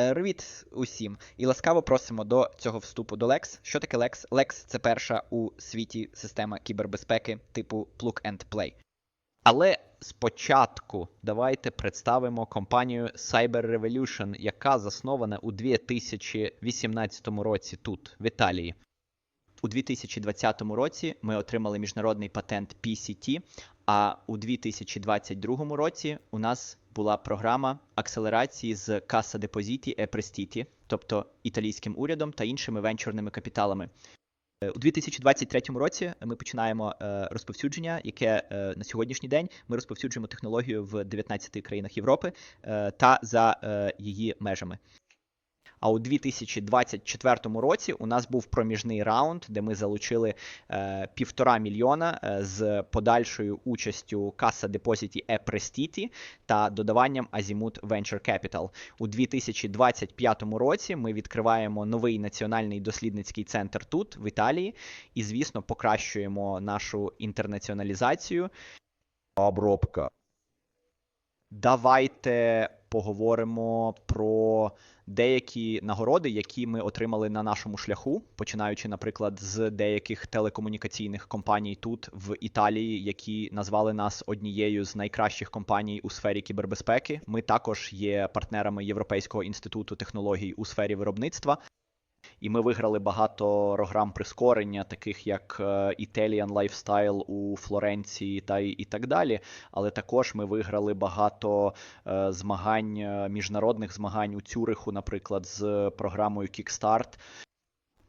Е, Привіт усім і ласкаво просимо до цього вступу до Lex. Що таке Lex? Lex – це перша у світі система кібербезпеки типу Plug and Play. Але спочатку давайте представимо компанію Cyber Revolution, яка заснована у 2018 році тут, в Італії. У 2020 році ми отримали міжнародний патент PCT, а у 2022 році у нас була програма акселерації з Каса Депозіті e Prestiti, тобто італійським урядом та іншими венчурними капіталами. Е, У 2023 році ми починаємо е, розповсюдження, яке е, на сьогоднішній день ми розповсюджуємо технологію в 19 країнах Європи та за її межами. А у 2024 році у нас був проміжний раунд, де ми залучили е, півтора мільйона е, з подальшою участю Depositi e Prestiti та додаванням Azimut Venture Capital. У 2025 році ми відкриваємо новий національний дослідницький центр тут, в Італії, і, звісно, покращуємо нашу інтернаціоналізацію. Обробка. Давайте поговоримо про деякі нагороди, які ми отримали на нашому шляху, починаючи, наприклад, з деяких телекомунікаційних компаній тут в Італії, які назвали нас однією з найкращих компаній у сфері кібербезпеки. Ми також є партнерами Європейського інституту технологій у сфері виробництва. І ми виграли багато програм прискорення, таких як е, Italian Lifestyle у Флоренції та і так далі. Але також ми виграли багато е, змагань, е, міжнародних змагань у Цюриху, наприклад, з програмою Kickstart.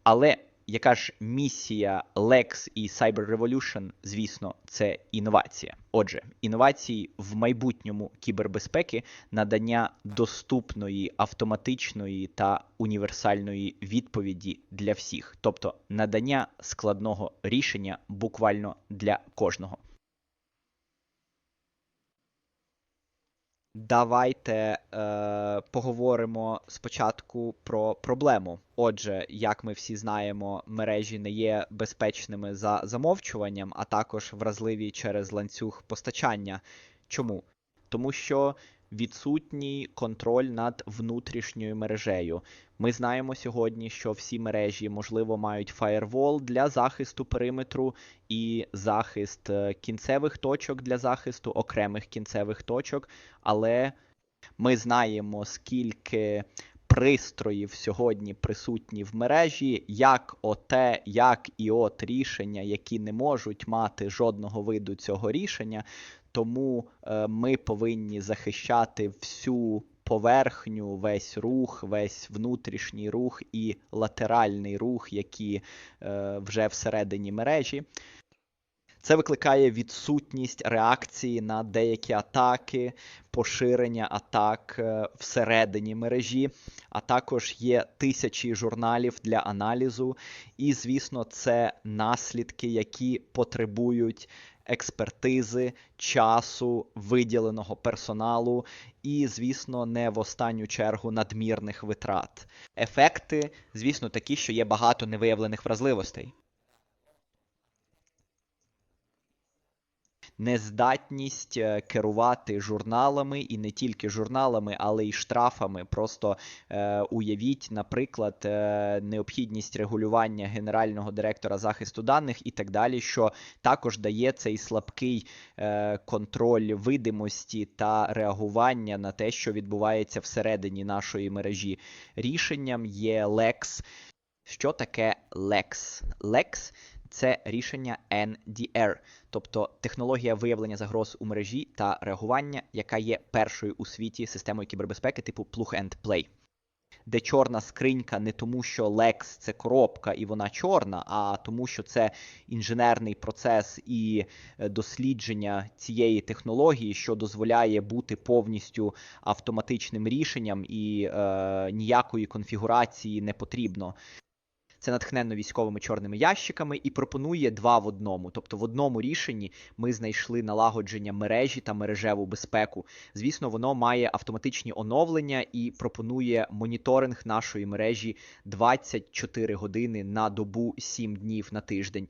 Але яка ж місія Lex і Cyber Revolution, звісно, це інновація. Отже, інновації в майбутньому кібербезпеки надання доступної, автоматичної та універсальної відповіді для всіх, тобто надання складного рішення буквально для кожного. Давайте е, поговоримо спочатку про проблему. Отже, як ми всі знаємо, мережі не є безпечними за замовчуванням, а також вразливі через ланцюг постачання. Чому? Тому що відсутній контроль над внутрішньою мережею. Ми знаємо сьогодні, що всі мережі, можливо, мають фаєрвол для захисту периметру і захист е, кінцевих точок для захисту окремих кінцевих точок, але ми знаємо, скільки пристроїв сьогодні присутні в мережі, як оте, як і от рішення, які не можуть мати жодного виду цього рішення. Тому е, ми повинні захищати всю поверхню, весь рух, весь внутрішній рух і латеральний рух, які е, вже всередині мережі. Це викликає відсутність реакції на деякі атаки, поширення атак е, всередині мережі, а також є тисячі журналів для аналізу. І, звісно, це наслідки, які потребують експертизи, часу, виділеного персоналу і, звісно, не в останню чергу надмірних витрат. Ефекти, звісно, такі, що є багато невиявлених вразливостей. Нездатність е, керувати журналами і не тільки журналами, але й штрафами. Просто е, уявіть, наприклад, е, необхідність регулювання генерального директора захисту даних і так далі, що також дає цей слабкий е, контроль видимості та реагування на те, що відбувається всередині нашої мережі. Рішенням є Lex. Що таке Lex? Lex – це рішення NDR, тобто технологія виявлення загроз у мережі та реагування, яка є першою у світі системою кібербезпеки типу Plug and Play. Де чорна скринька не тому, що Lex це коробка і вона чорна, а тому, що це інженерний процес і е, дослідження цієї технології, що дозволяє бути повністю автоматичним рішенням, і е, ніякої конфігурації не потрібно. Це натхненно військовими чорними ящиками і пропонує два в одному. Тобто, в одному рішенні ми знайшли налагодження мережі та мережеву безпеку. Звісно, воно має автоматичні оновлення і пропонує моніторинг нашої мережі 24 години на добу, 7 днів на тиждень.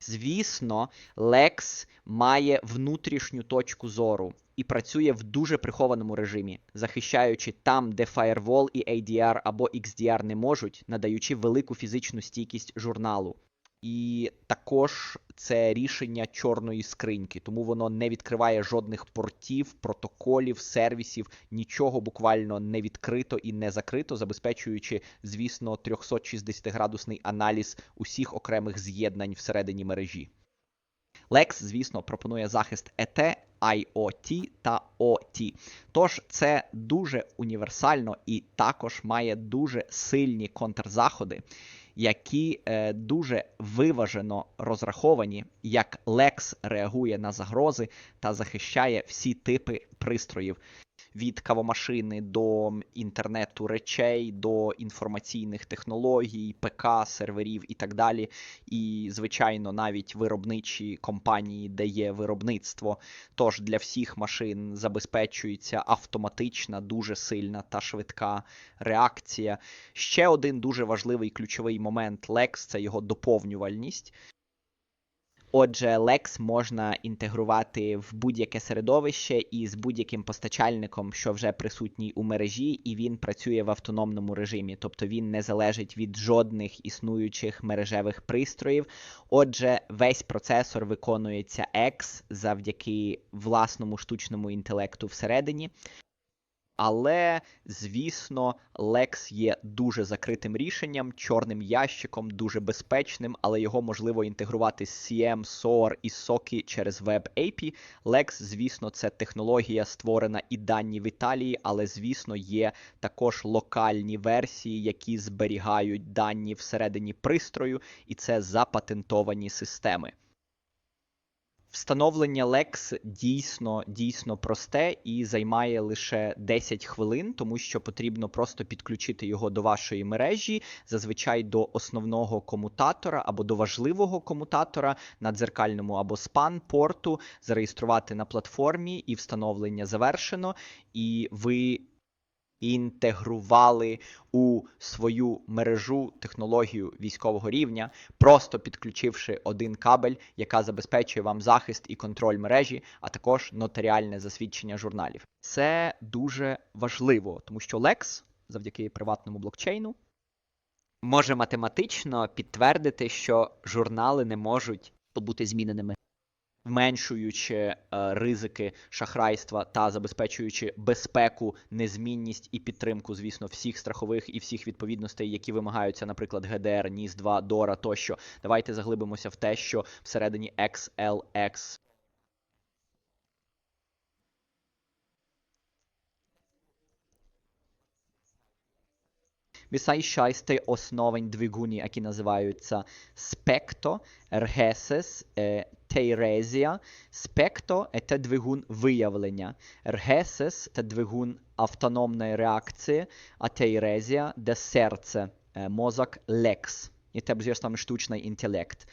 Звісно, Lex має внутрішню точку зору. І працює в дуже прихованому режимі, захищаючи там, де Firewall і ADR або XDR не можуть, надаючи велику фізичну стійкість журналу. І також це рішення чорної скриньки, тому воно не відкриває жодних портів, протоколів, сервісів, нічого буквально не відкрито і не закрито, забезпечуючи, звісно, 360-градусний аналіз усіх окремих з'єднань всередині мережі. Lex, звісно, пропонує захист ET, IoT та OT. Тож це дуже універсально і також має дуже сильні контрзаходи, які е, дуже виважено розраховані, як Lex реагує на загрози та захищає всі типи пристроїв. Від кавомашини до інтернету речей, до інформаційних технологій, ПК, серверів і так далі. І, звичайно, навіть виробничі компанії, де є виробництво. Тож для всіх машин забезпечується автоматична, дуже сильна та швидка реакція. Ще один дуже важливий ключовий момент Lex це його доповнювальність. Отже, Lex можна інтегрувати в будь-яке середовище і з будь-яким постачальником, що вже присутній у мережі, і він працює в автономному режимі, тобто він не залежить від жодних існуючих мережевих пристроїв. Отже, весь процесор виконується X завдяки власному штучному інтелекту всередині. Але, звісно, Lex є дуже закритим рішенням, чорним ящиком, дуже безпечним, але його можливо інтегрувати з CM, SOAR і SOCI через Web API. Lex, звісно, це технологія, створена і дані в Італії, але, звісно, є також локальні версії, які зберігають дані всередині пристрою, і це запатентовані системи. Встановлення Lex дійсно дійсно просте і займає лише 10 хвилин, тому що потрібно просто підключити його до вашої мережі, зазвичай до основного комутатора або до важливого комутатора на дзеркальному або спан порту, зареєструвати на платформі, і встановлення завершено, і ви інтегрували у свою мережу технологію військового рівня, просто підключивши один кабель, яка забезпечує вам захист і контроль мережі, а також нотаріальне засвідчення журналів. Це дуже важливо, тому що Lex, завдяки приватному блокчейну, може математично підтвердити, що журнали не можуть бути зміненими зменшуючи е, ризики шахрайства та забезпечуючи безпеку, незмінність і підтримку, звісно, всіх страхових і всіх відповідностей, які вимагаються, наприклад, GDR, NIS 2, DORA тощо. Давайте заглибимося в те, що всередині XLX Висайшайсти основень двигуні, які називаються Specto, Rheses, Teirezia. Specto – це двигун виявлення. Rheses – це двигун автономної реакції, а Teirezia – де серце, е, мозок Lex. І це, звісно, штучний інтелект.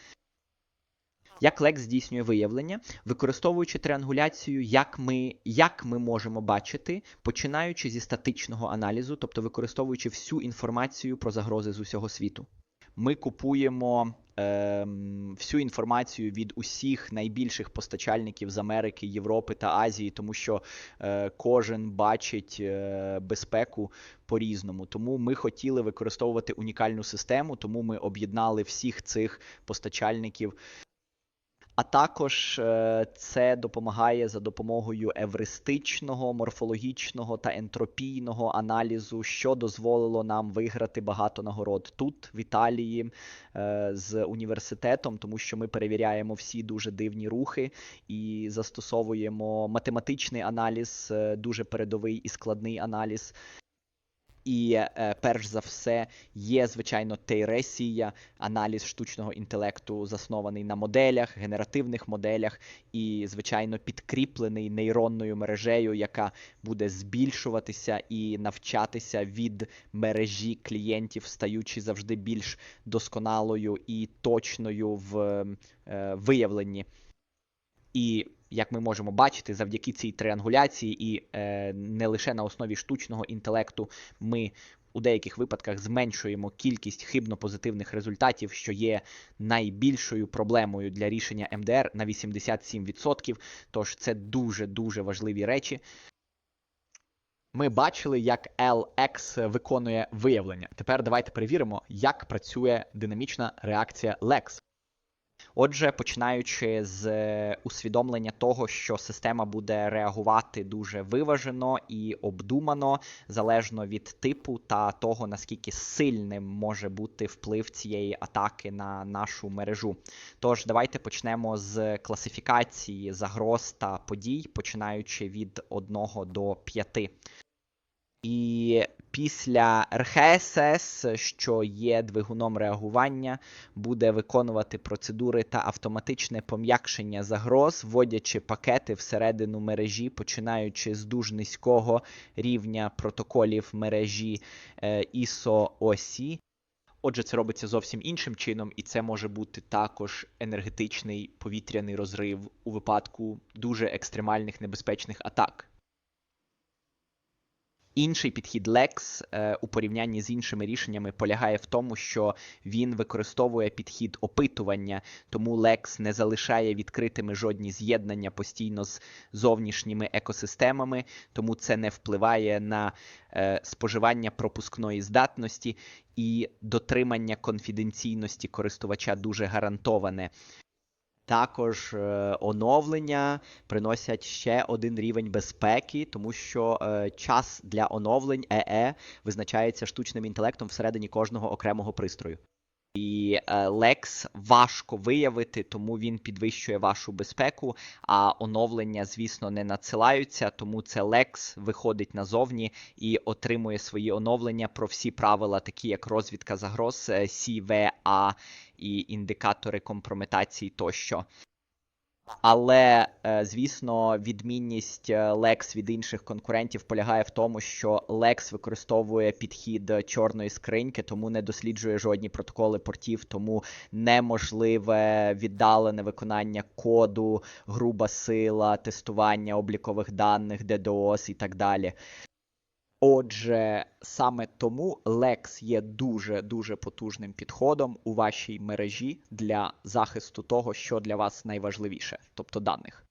Як Lex здійснює виявлення, використовуючи триангуляцію, як ми, як ми можемо бачити, починаючи зі статичного аналізу, тобто використовуючи всю інформацію про загрози з усього світу. Ми купуємо всю інформацію від усіх найбільших постачальників з Америки, Європи та Азії, тому що е, кожен бачить е, безпеку по-різному. Тому ми хотіли використовувати унікальну систему, тому ми об'єднали всіх цих постачальників. А також е, це допомагає за допомогою евристичного, морфологічного та ентропійного аналізу, що дозволило нам виграти багато нагород тут, в Італії, е, з університетом, тому що ми перевіряємо всі дуже дивні рухи і застосовуємо математичний аналіз, е, дуже передовий і складний аналіз. І е, перш за все є, звичайно, тейресія, аналіз штучного інтелекту, заснований на моделях, генеративних моделях, і, звичайно, підкріплений нейронною мережею, яка буде збільшуватися і навчатися від мережі клієнтів, стаючи завжди більш досконалою і точною в е, виявленні. І як ми можемо бачити, завдяки цій триангуляції, і е, не лише на основі штучного інтелекту ми У деяких випадках зменшуємо кількість хибно-позитивних результатів, що є найбільшою проблемою для рішення МДР на 87%. Тож це дуже-дуже важливі речі. Ми бачили, як LX виконує виявлення. Тепер давайте перевіримо, як працює динамічна реакція LEX. Отже, починаючи з е, усвідомлення того, що система буде реагувати дуже виважено і обдумано, залежно від типу та того, наскільки сильним може бути вплив цієї атаки на нашу мережу. Тож, давайте почнемо з класифікації загроз та подій, починаючи від 1 до 5. І після РХСС, що є двигуном реагування, буде виконувати процедури та автоматичне пом'якшення загроз, вводячи пакети всередину мережі, починаючи з дуже низького рівня протоколів мережі е, ISO OSI. Отже, це робиться зовсім іншим чином, і це може бути також енергетичний повітряний розрив у випадку дуже екстремальних небезпечних атак. Інший підхід Lex е, у порівнянні з іншими рішеннями полягає в тому, що він використовує підхід опитування, тому Lex не залишає відкритими жодні з'єднання постійно з зовнішніми екосистемами, тому це не впливає на е, споживання пропускної здатності і дотримання конфіденційності користувача дуже гарантоване. Також е, оновлення приносять ще один рівень безпеки, тому що е, час для оновлень ЕЕ визначається штучним інтелектом всередині кожного окремого пристрою. І лекс Lex важко виявити, тому він підвищує вашу безпеку, а оновлення, звісно, не надсилаються, тому це Lex виходить назовні і отримує свої оновлення про всі правила, такі як розвідка загроз, е, CVA і індикатори компрометації тощо. Але, е, звісно, відмінність е, Lex від інших конкурентів полягає в тому, що Lex використовує підхід чорної скриньки, тому не досліджує жодні протоколи портів, тому неможливе віддалене виконання коду, груба сила, тестування облікових даних, DDoS і так далі. Отже, саме тому Lex є дуже-дуже потужним підходом у вашій мережі для захисту того, що для вас найважливіше, тобто даних.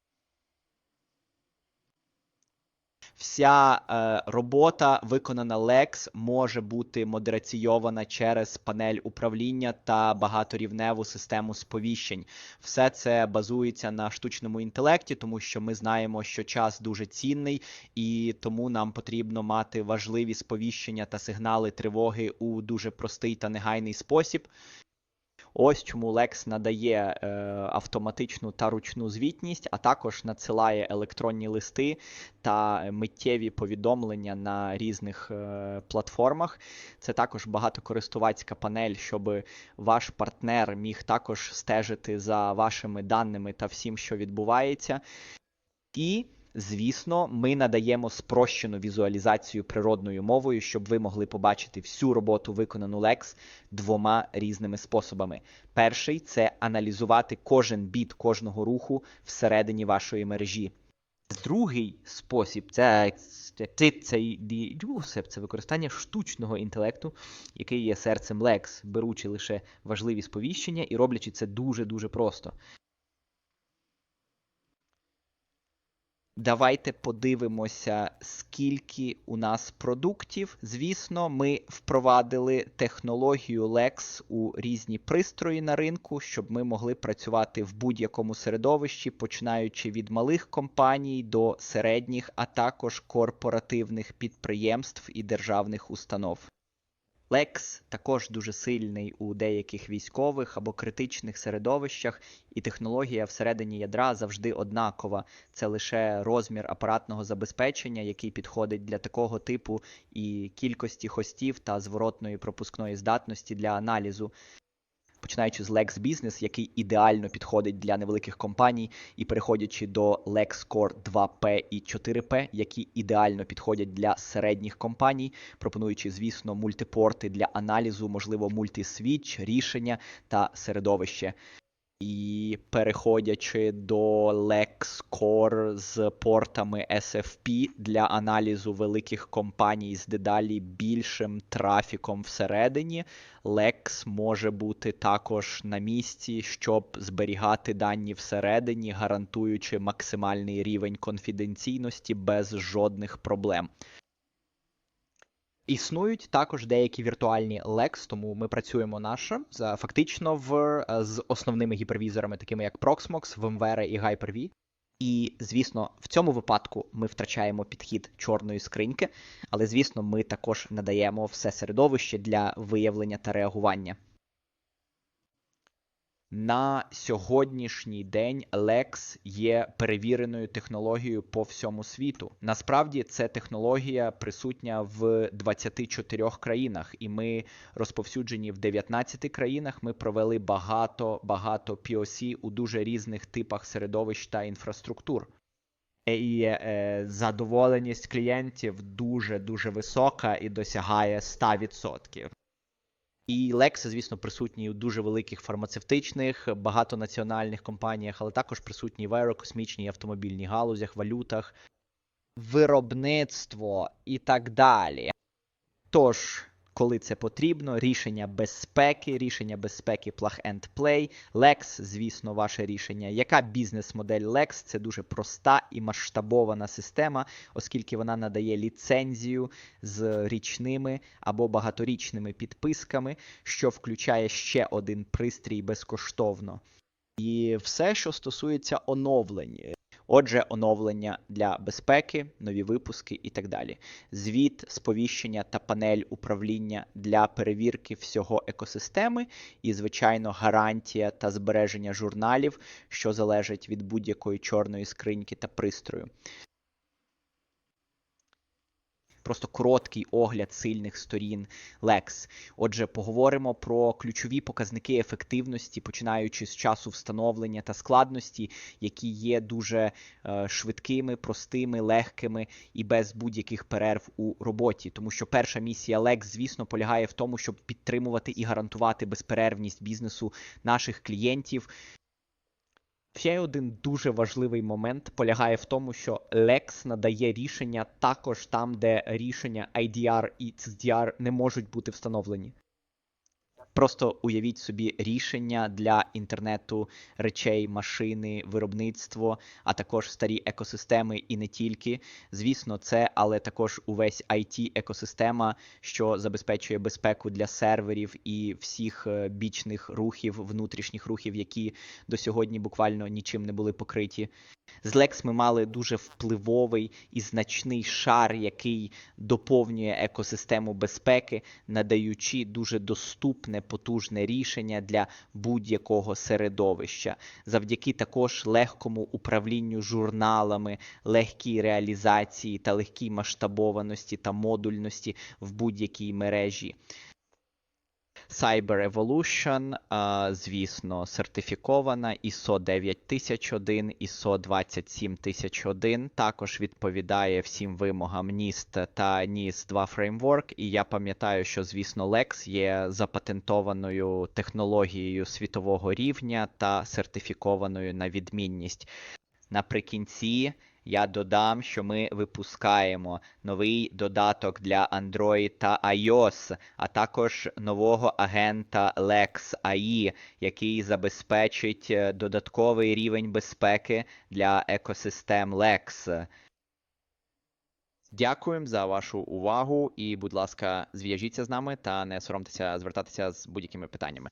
Вся е, робота, виконана Lex, може бути модераційована через панель управління та багаторівневу систему сповіщень. Все це базується на штучному інтелекті, тому що ми знаємо, що час дуже цінний, і тому нам потрібно мати важливі сповіщення та сигнали тривоги у дуже простий та негайний спосіб. Ось чому Lex надає е, автоматичну та ручну звітність, а також надсилає електронні листи та миттєві повідомлення на різних е, платформах. Це також багатокористувацька панель, щоб ваш партнер міг також стежити за вашими даними та всім, що відбувається. І Звісно, ми надаємо спрощену візуалізацію природною мовою, щоб ви могли побачити всю роботу, виконану Lex, двома різними способами. Перший це аналізувати кожен біт кожного руху всередині вашої мережі. Другий спосіб це це, використання штучного інтелекту, який є серцем Lex, беручи лише важливі сповіщення і роблячи це дуже-дуже просто. Давайте подивимося, скільки у нас продуктів. Звісно, ми впровадили технологію Lex у різні пристрої на ринку, щоб ми могли працювати в будь-якому середовищі, починаючи від малих компаній до середніх, а також корпоративних підприємств і державних установ. Lex також дуже сильний у деяких військових або критичних середовищах, і технологія всередині ядра завжди однакова. Це лише розмір апаратного забезпечення, який підходить для такого типу і кількості хостів та зворотної пропускної здатності для аналізу починаючи з Lex Business, який ідеально підходить для невеликих компаній, і переходячи до LexCore 2P і 4P, які ідеально підходять для середніх компаній, пропонуючи, звісно, мультипорти для аналізу, можливо, мультисвіч, рішення та середовище. І переходячи до LexCore з портами SFP для аналізу великих компаній з дедалі більшим трафіком всередині, Lex може бути також на місці, щоб зберігати дані всередині, гарантуючи максимальний рівень конфіденційності без жодних проблем. Існують також деякі віртуальні Lex, тому ми працюємо наше фактично в е, з основними гіпервізорами, такими як Proxmox, VMware і Hyper-V. І, звісно, в цьому випадку ми втрачаємо підхід чорної скриньки, але, звісно, ми також надаємо все середовище для виявлення та реагування. На сьогоднішній день Lex є перевіреною технологією по всьому світу. Насправді це технологія присутня в 24 країнах, і ми розповсюджені в 19 країнах. Ми провели багато багато POC у дуже різних типах середовищ та інфраструктур. І е, задоволеність клієнтів дуже дуже висока і досягає 100%. І Lex, звісно, присутній у дуже великих фармацевтичних, багатонаціональних компаніях, але також присутній в аерокосмічній, автомобільній галузях, валютах, виробництво і так далі. Тож, коли це потрібно, рішення безпеки, рішення безпеки plug and play, Lex, звісно, ваше рішення. Яка бізнес-модель Lex? Це дуже проста і масштабована система, оскільки вона надає ліцензію з річними або багаторічними підписками, що включає ще один пристрій безкоштовно. І все, що стосується оновлень. Отже, оновлення для безпеки, нові випуски і так далі. Звіт, сповіщення та панель управління для перевірки всього екосистеми, і, звичайно, гарантія та збереження журналів, що залежать від будь-якої чорної скриньки та пристрою. Просто короткий огляд сильних сторін Lex. Отже, поговоримо про ключові показники ефективності, починаючи з часу встановлення та складності, які є дуже е, швидкими, простими, легкими і без будь-яких перерв у роботі. Тому що перша місія Lex, звісно, полягає в тому, щоб підтримувати і гарантувати безперервність бізнесу наших клієнтів. Ще один дуже важливий момент полягає в тому, що Lex надає рішення також там, де рішення IDR і CDR не можуть бути встановлені. Просто уявіть собі рішення для інтернету речей, машини, виробництво, а також старі екосистеми і не тільки. Звісно, це, але також увесь it екосистема, що забезпечує безпеку для серверів і всіх е, бічних рухів, внутрішніх рухів, які до сьогодні буквально нічим не були покриті. З Lex ми мали дуже впливовий і значний шар, який доповнює екосистему безпеки, надаючи дуже доступне, потужне рішення для будь-якого середовища, завдяки також легкому управлінню журналами, легкій реалізації та легкій масштабованості та модульності в будь-якій мережі. Cyber Evolution, звісно, сертифікована ISO 9001, ISO 27001, також відповідає всім вимогам NIST та NIST 2 Framework. І я пам'ятаю, що, звісно, Lex є запатентованою технологією світового рівня та сертифікованою на відмінність. Наприкінці я додам, що ми випускаємо новий додаток для Android та iOS, а також нового агента Lex AI, який забезпечить е, додатковий рівень безпеки для екосистем Lex. Дякуємо за вашу увагу і, будь ласка, зв'яжіться з нами та не соромтеся звертатися з будь-якими питаннями.